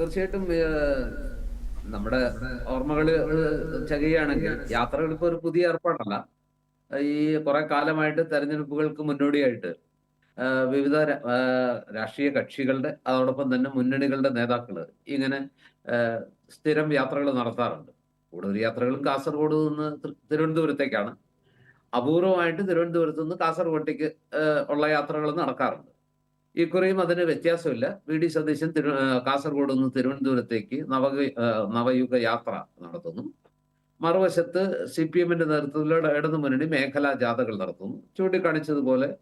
തീർച്ചയായിട്ടും നമ്മുടെ ഓർമ്മകൾ ചകയാണെങ്കിൽ യാത്രകൾ ഇപ്പൊ ഒരു പുതിയ ഏർപ്പാടല്ല. ഈ കുറെ കാലമായിട്ട് തെരഞ്ഞെടുപ്പുകൾക്ക് മുന്നോടിയായിട്ട് വിവിധ രാഷ്ട്രീയ കക്ഷികളുടെ അതോടൊപ്പം തന്നെ മുന്നണികളുടെ നേതാക്കൾ ഇങ്ങനെ സ്ഥിരം യാത്രകൾ നടത്താറുണ്ട്. കൂടുതൽ യാത്രകളും കാസർഗോഡ് നിന്ന് തിരുവനന്തപുരത്തേക്കാണ്. അപൂർവമായിട്ട് തിരുവനന്തപുരത്ത് നിന്ന് കാസർഗോട്ടേക്ക് ഉള്ള യാത്രകൾ നടക്കാറുണ്ട്. ഇക്കുറിയും അതിന് വ്യത്യാസമില്ല. വി ഡി സതീശൻ തിരു കാസർഗോഡ് നിന്ന് തിരുവനന്തപുരത്തേക്ക് നവക ആ, നവയുഗ യാത്ര നടത്തുന്നു. മറുവശത്ത് സി പി എമ്മിന്റെ നേതൃത്വത്തിലൂടെ ഇടതു മുന്നണി മേഖലാ ജാഥകൾ നടത്തുന്നു. ചൂണ്ടിക്കാണിച്ചതുപോലെ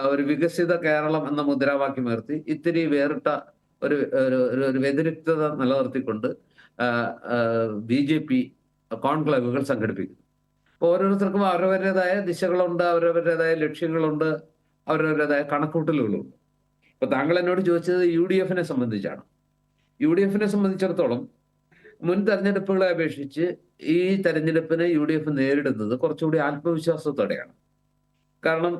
ഒരു വികസിത കേരളം എന്ന മുദ്രാവാക്യം ഉയർത്തി ഇത്തിരി വേറിട്ട ഒരു- ഒരു- ഒരു വ്യതിരിക്തത നിലനിർത്തിക്കൊണ്ട് ബി ജെ പി കോൺക്ലേവുകൾ സംഘടിപ്പിക്കുന്നു. അപ്പോൾ ഓരോരുത്തർക്കും അവരവരുടേതായ ദിശകളുണ്ട് അവരവരുടേതായ ലക്ഷ്യങ്ങളുണ്ട് അവരവരുടേതായ കണക്കൂട്ടലുകളുണ്ട്. ഇപ്പൊ താങ്കൾ എന്നോട് ചോദിച്ചത് യു ഡി എഫിനെ സംബന്ധിച്ചാണ്? യു ഡി എഫിനെ സംബന്ധിച്ചിടത്തോളം മുൻ തെരഞ്ഞെടുപ്പുകളെ അപേക്ഷിച്ച് ഈ തെരഞ്ഞെടുപ്പിനെ യു ഡി എഫ് നേരിടുന്നത് കുറച്ചുകൂടി ആത്മവിശ്വാസത്തോടെയാണ്. കാരണം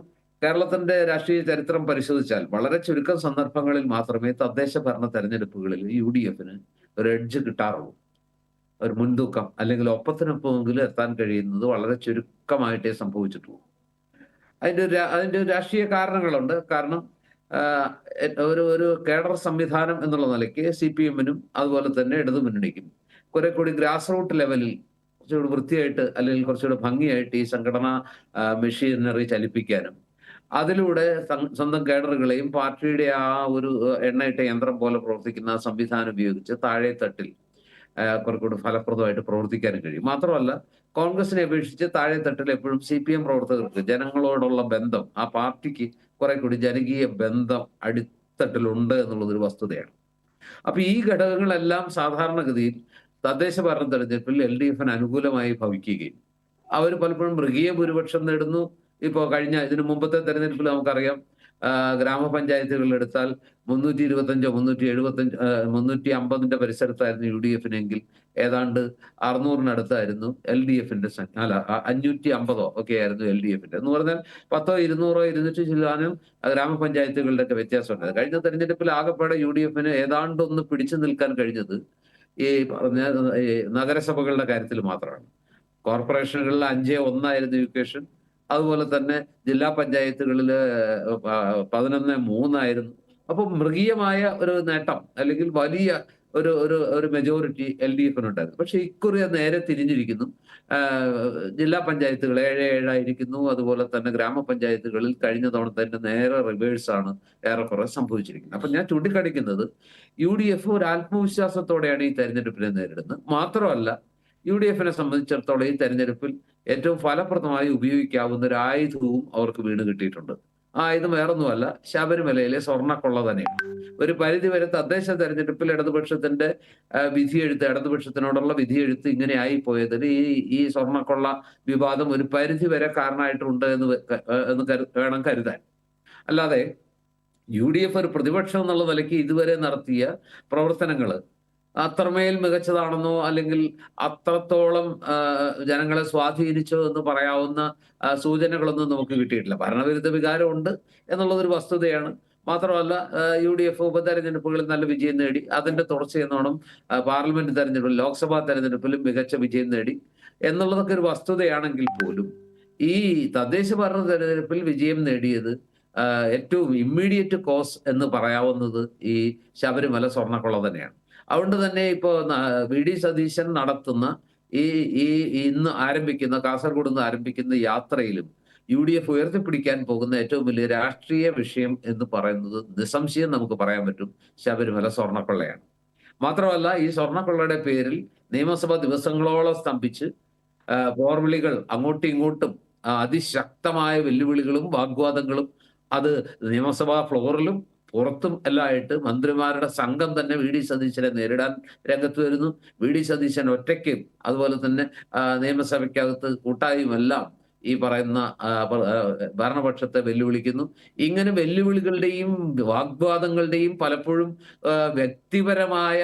കേരളത്തിന്റെ രാഷ്ട്രീയ ചരിത്രം പരിശോധിച്ചാൽ വളരെ ചുരുക്കം സന്ദർഭങ്ങളിൽ മാത്രമേ തദ്ദേശ ഭരണ തെരഞ്ഞെടുപ്പുകളിൽ യു ഡി എഫിന് ഒരു എഡ്ജ് കിട്ടാറുള്ളൂ. ഒരു മുൻതൂക്കം അല്ലെങ്കിൽ ഒപ്പത്തിനൊപ്പമെങ്കിലും എത്താൻ കഴിയുന്നത് വളരെ ചുരുക്കമായിട്ടേ സംഭവിച്ചിട്ടുള്ളൂ. അതിന്റെ ഒരു അതിന്റെ രാഷ്ട്രീയ കാരണങ്ങളുണ്ട്. കാരണം ഒരു ഒരു കേഡർ സംവിധാനം എന്നുള്ള നിലയ്ക്ക് സി പി എമ്മിനും അതുപോലെ തന്നെ ഇടതു മുന്നണിക്കും. കുറെ കൂടി ഗ്രാസ് റൂട്ട് ലെവലിൽ കുറച്ചുകൂടി വൃത്തിയായിട്ട് അല്ലെങ്കിൽ കുറച്ചുകൂടി ഭംഗിയായിട്ട് ഈ സംഘടനാ മെഷീനറി ചലിപ്പിക്കാനും അതിലൂടെ സ്വന്തം കേഡറുകളെയും പാർട്ടിയുടെ ആ ഒരു എണ്ണയിട്ട യന്ത്രം പോലെ പ്രവർത്തിക്കുന്ന സംവിധാനം ഉപയോഗിച്ച് താഴെ തട്ടിൽ ആഹ്, കുറെ കൂടി ഫലപ്രദമായിട്ട് പ്രവർത്തിക്കാനും കഴിയും. മാത്രമല്ല കോൺഗ്രസിനെ അപേക്ഷിച്ച് താഴെ തട്ടിൽ എപ്പോഴും സി പി എം പ്രവർത്തകർക്ക് ജനങ്ങളോടുള്ള ബന്ധം ആ പാർട്ടിക്ക് കുറെ കൂടി ജനകീയ ബന്ധം അടിത്തട്ടിലുണ്ട് എന്നുള്ളത് ഒരു വസ്തുതയാണ്. അപ്പൊ ഈ ഘടകങ്ങളെല്ലാം സാധാരണഗതിയിൽ തദ്ദേശ ഭരണ തെരഞ്ഞെടുപ്പിൽ എൽ ഡി എഫിന് അനുകൂലമായി ഭവിക്കുകയും അവർ പലപ്പോഴും മൃഗീയ ഭൂരിപക്ഷം നേടുന്നു. ഇപ്പോൾ കഴിഞ്ഞ ഇതിനു മുമ്പത്തെ തെരഞ്ഞെടുപ്പിൽ നമുക്കറിയാം ഗ്രാമപഞ്ചായത്തുകൾ എടുത്താൽ മുന്നൂറ്റി ഇരുപത്തഞ്ചോ മുന്നൂറ്റി എഴുപത്തഞ്ച് മുന്നൂറ്റി അമ്പതിന്റെ പരിസരത്തായിരുന്നു യു ഡി എഫിനെങ്കിൽ ഏതാണ്ട് അറുന്നൂറിനടുത്തായിരുന്നു എൽ ഡി എഫിന്റെ അല്ല അഞ്ഞൂറ്റി അമ്പതോ ഒക്കെ ആയിരുന്നു എൽ ഡി എഫിന്റെ എന്ന് പറഞ്ഞാൽ പത്തോ ഇരുന്നൂറോ ഇരുന്നൂറ്റി ശതമാനം ഗ്രാമപഞ്ചായത്തുകളുടെ ഒക്കെ വ്യത്യാസമുണ്ട് കഴിഞ്ഞ തെരഞ്ഞെടുപ്പിൽ ആകെപ്പാടെ യു ഡി എഫിന് ഏതാണ്ട് ഒന്ന് പിടിച്ചു നിൽക്കാൻ കഴിഞ്ഞത് ഈ പറഞ്ഞ നഗരസഭകളുടെ കാര്യത്തിൽ മാത്രമാണ്. കോർപ്പറേഷനുകളിൽ അഞ്ചേ ഒന്നായിരുന്നു യുക്കേഷൻ അതുപോലെ തന്നെ ജില്ലാ പഞ്ചായത്തുകളിൽ പതിനൊന്ന് മൂന്നായിരുന്നു. അപ്പൊ മൃഗീയമായ ഒരു നേട്ടം അല്ലെങ്കിൽ വലിയ ഒരു ഒരു ഒരു മെജോറിറ്റി എൽ ഡി എഫിനുണ്ടായിരുന്നു. പക്ഷെ ഇക്കുറി നേരെ തിരിഞ്ഞിരിക്കുന്നു. ജില്ലാ പഞ്ചായത്തുകൾ ഏഴ് ഏഴായിരിക്കുന്നു. അതുപോലെ തന്നെ ഗ്രാമപഞ്ചായത്തുകളിൽ കഴിഞ്ഞ തവണ തന്നെ നേരെ റിവേഴ്സ് ആണ് ഏറെക്കുറെ സംഭവിച്ചിരിക്കുന്നത്. അപ്പൊ ഞാൻ ചൂണ്ടിക്കാണിക്കുന്നത് യു ഡി എഫ് ഒരു ആത്മവിശ്വാസത്തോടെയാണ് ഈ തെരഞ്ഞെടുപ്പിനെ നേരിടുന്നത്. മാത്രമല്ല യു ഡി എഫിനെ സംബന്ധിച്ചിടത്തോളം ഈ തെരഞ്ഞെടുപ്പിൽ ഏറ്റവും ഫലപ്രദമായി ഉപയോഗിക്കാവുന്ന ഒരു ആയുധവും അവർക്ക് വീണ് കിട്ടിയിട്ടുണ്ട്. ആ ആയുധം വേറൊന്നുമല്ല ശബരിമലയിലെ സ്വർണക്കൊള്ള തന്നെയാണ്. ഒരു പരിധിവരെ തദ്ദേശ തെരഞ്ഞെടുപ്പിൽ ഇടതുപക്ഷത്തിന്റെ വിധിയെഴുത്ത് ഇടതുപക്ഷത്തിനോടുള്ള വിധിയെഴുത്ത് ഇങ്ങനെ ആയി പോയതിന് ഈ ഈ സ്വർണക്കൊള്ള വിവാദം ഒരു പരിധിവരെ കാരണമായിട്ടുണ്ട് എന്ന് എന്ന് കരു- വേണം കരുതാൻ. അല്ലാതെ യു ഡി എഫ് ഒരു പ്രതിപക്ഷം എന്നുള്ള നിലയ്ക്ക് ഇതുവരെ നടത്തിയ പ്രവർത്തനങ്ങൾ അത്രമേൽ മികച്ചതാണെന്നോ അല്ലെങ്കിൽ അത്രത്തോളം ജനങ്ങളെ സ്വാധീനിച്ചോ എന്ന് പറയാവുന്ന സൂചനകളൊന്നും നമുക്ക് കിട്ടിയിട്ടില്ല. ഭരണവിരുദ്ധ വികാരമുണ്ട് എന്നുള്ളത് ഒരു വസ്തുതയാണ്. മാത്രമല്ല യു ഡി എഫ് ഉപതെരഞ്ഞെടുപ്പുകളിൽ നല്ല വിജയം നേടി. അതിന്റെ തുടർച്ചയെന്നോണം പാർലമെന്റ് തെരഞ്ഞെടുപ്പിൽ ലോക്സഭാ തെരഞ്ഞെടുപ്പിലും മികച്ച വിജയം നേടി. എന്നുള്ളതൊക്കെ ഒരു വസ്തുതയാണെങ്കിൽ പോലും ഈ തദ്ദേശ ഭരണ തെരഞ്ഞെടുപ്പിൽ വിജയം നേടിയത് ഏറ്റവും ഇമ്മീഡിയറ്റ് കോസ് എന്ന് പറയാവുന്നത് ഈ ശബരിമല സ്വർണക്കൊള്ള തന്നെയാണ്. അതുകൊണ്ട് തന്നെ ഇപ്പോൾ വി ഡി സതീശൻ നടത്തുന്ന ഈ ഈ ഇന്ന് ആരംഭിക്കുന്ന കാസർഗോഡ് നിന്ന് ആരംഭിക്കുന്ന യാത്രയിലും യു ഡി എഫ് ഉയർത്തിപ്പിടിക്കാൻ പോകുന്ന ഏറ്റവും വലിയ രാഷ്ട്രീയ വിഷയം എന്ന് പറയുന്നത് നിസ്സംശയം നമുക്ക് പറയാൻ പറ്റും ശബരിമല സ്വർണക്കൊള്ളയാണ്. മാത്രമല്ല ഈ സ്വർണക്കൊള്ളയുടെ പേരിൽ നിയമസഭ ദിവസങ്ങളോളം സ്തംഭിച്ച് പോർവിളികൾ അങ്ങോട്ടും ഇങ്ങോട്ടും അതിശക്തമായ വെല്ലുവിളികളും വാഗ്വാദങ്ങളും അത് നിയമസഭാ ഫ്ലോറിലും പുറത്തും എല്ലായിട്ട് മന്ത്രിമാരുടെ സംഘം തന്നെ വി ഡി സതീശനെ നേരിടാൻ രംഗത്ത് വരുന്നു. വി ഡി സതീശൻ ഒറ്റയ്ക്കും അതുപോലെ തന്നെ നിയമസഭയ്ക്കകത്ത് കൂട്ടായുമെല്ലാം ഈ പറയുന്ന ഭരണപക്ഷത്തെ വെല്ലുവിളിക്കുന്നു. ഇങ്ങനെ വെല്ലുവിളികളുടെയും വാഗ്വാദങ്ങളുടെയും പലപ്പോഴും വ്യക്തിപരമായ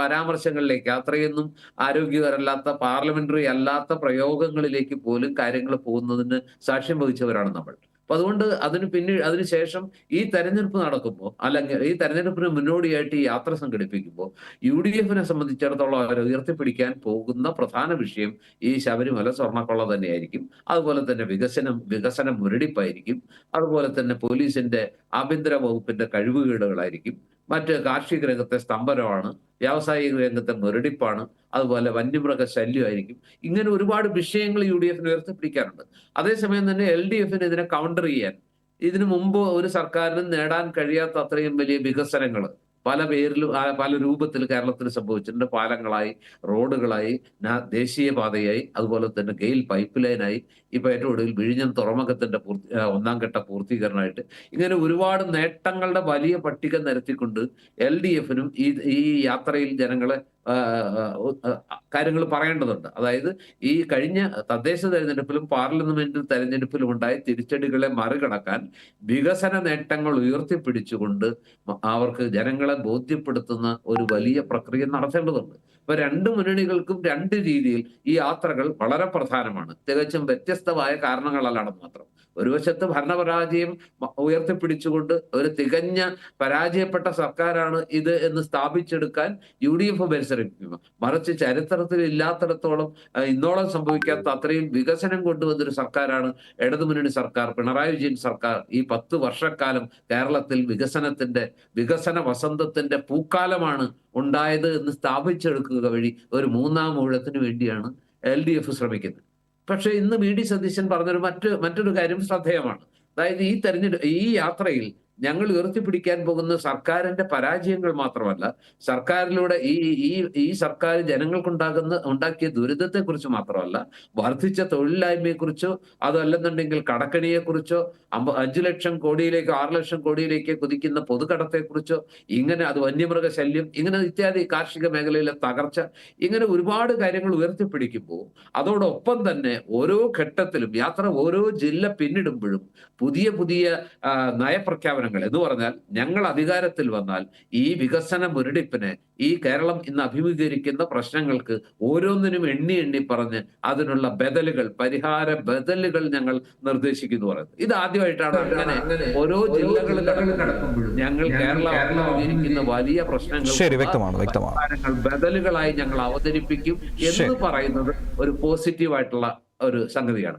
പരാമർശങ്ങളിലേക്ക് അത്രയൊന്നും ആരോഗ്യകരല്ലാത്ത പാർലമെന്ററി അല്ലാത്ത പ്രയോഗങ്ങളിലേക്ക് പോലും കാര്യങ്ങൾ പോകുന്നതിന് സാക്ഷ്യം വഹിച്ചവരാണ് നമ്മൾ. അപ്പൊ അതുകൊണ്ട് അതിന് പിന്നെ അതിനുശേഷം ഈ തെരഞ്ഞെടുപ്പ് നടക്കുമ്പോൾ അല്ലെങ്കിൽ ഈ തെരഞ്ഞെടുപ്പിന് മുന്നോടിയായിട്ട് ഈ യാത്ര സംഘടിപ്പിക്കുമ്പോൾ യു ഡി എഫിനെ സംബന്ധിച്ചിടത്തോളം അവർ ഉയർത്തിപ്പിടിക്കാൻ പോകുന്ന പ്രധാന വിഷയം ഈ ശബരിമല സ്വർണക്കൊള്ള തന്നെയായിരിക്കും. അതുപോലെ തന്നെ വികസനം വികസന മുരടിപ്പായിരിക്കും. അതുപോലെ തന്നെ പോലീസിന്റെ ആഭ്യന്തര വകുപ്പിന്റെ കഴിവുകേടുകളായിരിക്കും. മറ്റ് കാർഷിക രംഗത്തെ സ്തംഭനമാണ് വ്യാവസായിക രംഗത്തെ മുരടിപ്പാണ് അതുപോലെ വന്യമൃഗ ശല്യമായിരിക്കും. ഇങ്ങനെ ഒരുപാട് വിഷയങ്ങൾ യു ഡി എഫിന് ഉയർത്തിപ്പിടിക്കാറുണ്ട് അതേസമയം തന്നെ എൽ ഡി എഫിന് ഇതിനെ കൗണ്ടർ ചെയ്യാൻ ഇതിനു മുമ്പ് ഒരു സർക്കാരിനും നേടാൻ കഴിയാത്ത അത്രയും വലിയ വികസനങ്ങൾ പല പേരിലും പല രൂപത്തിൽ കേരളത്തിൽ സംഭവിച്ചിട്ടുണ്ട്. പാലങ്ങളായി റോഡുകളായി ദേശീയപാതയായി അതുപോലെ തന്നെ ഗെയിൽ പൈപ്പ് ലൈനായി ഇപ്പൊ ഏറ്റവും ഒടുവിൽ വിഴിഞ്ഞം തുറമുഖത്തിന്റെ പൂർത്തി ഒന്നാം ഘട്ട പൂർത്തീകരണമായിട്ട് ഇങ്ങനെ ഒരുപാട് നേട്ടങ്ങളുടെ വലിയ പട്ടിക നിരത്തിക്കൊണ്ട് എൽ ഡി എഫിനും ഈ ഈ യാത്രയിൽ ജനങ്ങളെ കാര്യങ്ങൾ പറയേണ്ടതുണ്ട്. അതായത് ഈ കഴിഞ്ഞ തദ്ദേശ തെരഞ്ഞെടുപ്പിലും പാർലമെന്റ് തെരഞ്ഞെടുപ്പിലും ഉണ്ടായ തിരിച്ചടികളെ മറികടക്കാൻ വികസന നേട്ടങ്ങൾ ഉയർത്തിപ്പിടിച്ചുകൊണ്ട് അവർക്ക് ജനങ്ങളെ ബോധ്യപ്പെടുത്തുന്ന ഒരു വലിയ പ്രക്രിയ നടത്തേണ്ടതുണ്ട്. ഇപ്പൊ രണ്ട് മുന്നണികൾക്കും രണ്ട് രീതിയിൽ ഈ യാത്രകൾ വളരെ പ്രധാനമാണ്. തികച്ചും വ്യത്യസ്തമായ കാരണങ്ങളല്ലാണ് മാത്രം. ഒരു വശത്ത് ഭരണപരാജയം ഉയർത്തിപ്പിടിച്ചുകൊണ്ട് ഒരു തികഞ്ഞ പരാജയപ്പെട്ട സർക്കാരാണ് ഇത് എന്ന് സ്ഥാപിച്ചെടുക്കാൻ യു ഡി എഫ് പരിശ്രമിക്കുന്നു. മറിച്ച് ചരിത്രത്തിൽ ഇല്ലാത്തിടത്തോളം ഇന്നോളം സംഭവിക്കാത്ത അത്രയും വികസനം കൊണ്ടുവന്നൊരു സർക്കാരാണ് ഇടതുമുന്നണി സർക്കാർ പിണറായി വിജയൻ സർക്കാർ. ഈ പത്ത് വർഷക്കാലം കേരളത്തിൽ വികസനത്തിന്റെ വികസന വസന്തത്തിന്റെ പൂക്കാലമാണ് ഉണ്ടായത് എന്ന് സ്ഥാപിച്ചെടുക്കുക വഴി ഒരു മൂന്നാം ഊഴത്തിന് വേണ്ടിയാണ് എൽ ഡി എഫ് ശ്രമിക്കുന്നത്. പക്ഷേ ഇന്ന് വി ഡി സതീശൻ പറഞ്ഞൊരു മറ്റ് മറ്റൊരു കാര്യം ശ്രദ്ധേയമാണ്. അതായത് ഈ തെരഞ്ഞെടുപ്പ് ഈ യാത്രയിൽ ഞങ്ങൾ ഉയർത്തിപ്പിടിക്കാൻ പോകുന്ന സർക്കാരിന്റെ പരാജയങ്ങൾ മാത്രമല്ല സർക്കാരിലൂടെ ഈ ഈ ഈ സർക്കാർ ജനങ്ങൾക്കുണ്ടാകുന്ന ഉണ്ടാക്കിയ ദുരിതത്തെ കുറിച്ച് മാത്രമല്ല വർദ്ധിച്ച തൊഴിലില്ലായ്മയെക്കുറിച്ചോ അതല്ലെന്നുണ്ടെങ്കിൽ കടക്കണിയെക്കുറിച്ചോ അമ്പ അഞ്ചു ലക്ഷം കോടിയിലേക്ക് ആറ് ലക്ഷം കോടിയിലേക്ക് കുതിക്കുന്ന പൊതുകടത്തെക്കുറിച്ചോ ഇങ്ങനെ അത് വന്യമൃഗ ശല്യം ഇങ്ങനെ ഇത്യാദി കാർഷിക മേഖലയിലെ തകർച്ച ഇങ്ങനെ ഒരുപാട് കാര്യങ്ങൾ ഉയർത്തിപ്പിടിക്കുമ്പോൾ അതോടൊപ്പം തന്നെ ഓരോ ഘട്ടത്തിലും യാത്ര ഓരോ ജില്ല പിന്നിടുമ്പോഴും പുതിയ പുതിയ ആ, നയപ്രഖ്യാപനങ്ങൾ എന്ന് പറഞ്ഞാൽ ഞങ്ങൾ അധികാരത്തിൽ വന്നാൽ ഈ വികസന മുരടിപ്പിനെ ഈ കേരളം ഇന്ന് അഭിമുഖീകരിക്കുന്ന പ്രശ്നങ്ങൾക്ക് ഓരോന്നിനും എണ്ണി എണ്ണി പറഞ്ഞ് അതിനുള്ള ബദലുകൾ പരിഹാര ബദലുകൾ ഞങ്ങൾ നിർദ്ദേശിക്കുന്നു പറയുന്നത്. ഇത് ആദ്യമായിട്ടാണ് അങ്ങനെ ഓരോ ജില്ലകളിൽ കടക്കുമ്പോഴും ഞങ്ങൾ കേരളം അഭിമുഖീകരിക്കുന്ന വലിയ പ്രശ്നങ്ങൾ ശരി വ്യക്തമാണ് വ്യക്തമാണ്. ബദലുകളായി ഞങ്ങൾ അവതരിപ്പിക്കും എന്ന് പറയുന്നത് ഒരു പോസിറ്റീവായിട്ടുള്ള ഒരു സംഗതിയാണ്.